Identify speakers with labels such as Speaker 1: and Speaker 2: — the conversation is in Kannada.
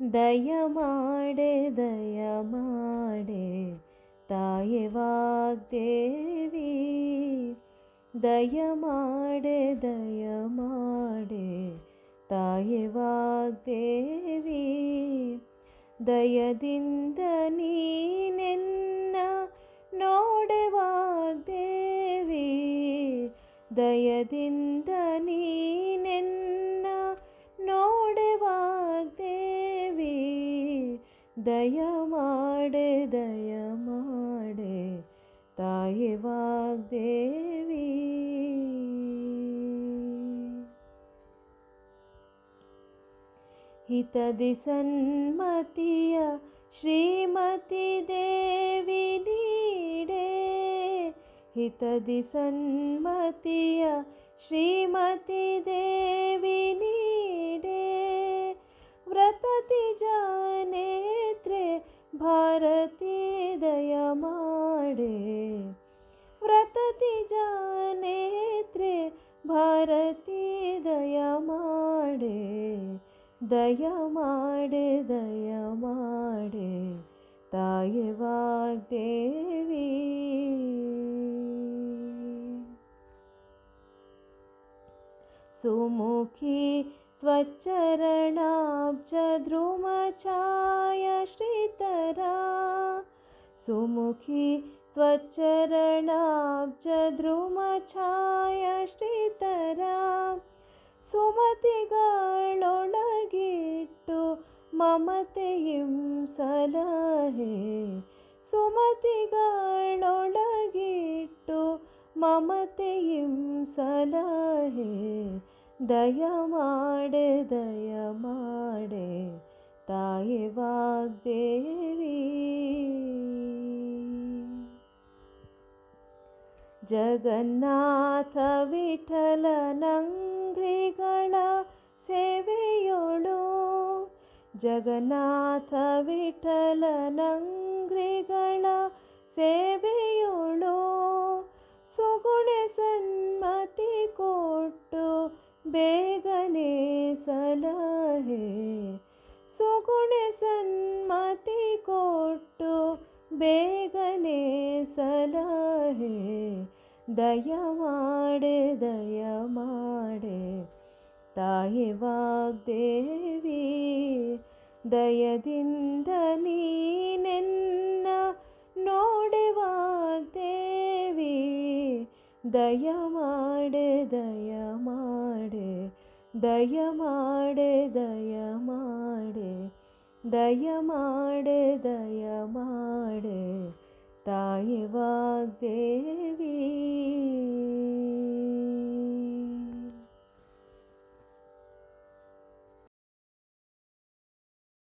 Speaker 1: ದಯ ಮಾಡೆ ದಯ ಮಾಡೆ ತಾಯಿ ವಾಗ್ದೇವಿ ದಯ ಮಾಡೆ ದಯ ಮಾಡೆ ತಾಯಿ ವಾಗ್ದೇವಿ ದಯದಿಂದ ನೀನೆನ್ನ ನೋಡೆ ವಾಗ್ದೇವಿ ದಯದಿಂದ ದಯ ಮಾಡೆ ದಯ ಮಾಡೆ, ತಾಯಿ ವಾಗ್ದೇವಿ. ಹಿತದಿ ಸನ್ಮತಿಯ ಶ್ರೀಮತಿ ದೇವಿ ನೀಡೆ. ಹಿತದಿ ಸನ್ಮತಿಯ ಶ್ರೀಮತಿ ದೇವಿ ನೀಡೆ भारती दयमाडे व्रतति जानेत्रे भारती दयमाडे दयमाडे दयमाडे ताये वाग्देवी। सुमुखी त्वच्चरणाब्जद्रुमचा ತಾಯಿ ವಾಗ್ದೇವಿ ಸುಮುಖಿ त्वच्चरणाब्जद्रुमछायश्रितरा सुमुखी त्वच्चरणाब्जद्रुमछायश्रितरा ಸುಮತಿಗಳೊಳಗಿಟ್ಟು ಮಮತೆಯಿಂ ಸಲಹೆ ಸುಮತಿಗಳೊಳಗಿಟ್ಟು ಮಮತೆಯಿಂ ಸಲಹೆ ದಯ ಮಾಡೆ ದಯ ಮಾಡೆ ತಾಯಿ ವಾಗ್ದೇವಿ ಜಗನ್ನಾಥ ವಿಠಲನಂಗ್ರಿಗಳ ಸೇವೆಯೊಳು. ಜಗನ್ನಾಥ ವಿಠಲನಂಗ್ರಿಗಳ ಸೇವೆಯೊಳು. ಸುಗುಣೆ ಸನ್ಮತಿ ಕೊಟ್ಟು ಬೇಗನೆ ಸಲಹೆ. ಸುಗುಣೆ ಸನ್ಮತಿ ಕೊಟ್ಟು ಬೇಗನೆ ಸಲಹೆ. ದಯ ಮಾಡೆ ದಯ ಮಾಡೆ ತಾಯಿ ವಾಗ್ದೇವಿ, ದಯದಿಂದ ನೀನೆನ್ನ ನೋಡೆ ವಾಗ್ದೇವಿ. ದಯ ಮಾಡೆ ದಯ ಮಾಡೆ ದಯ ಮಾಡೆ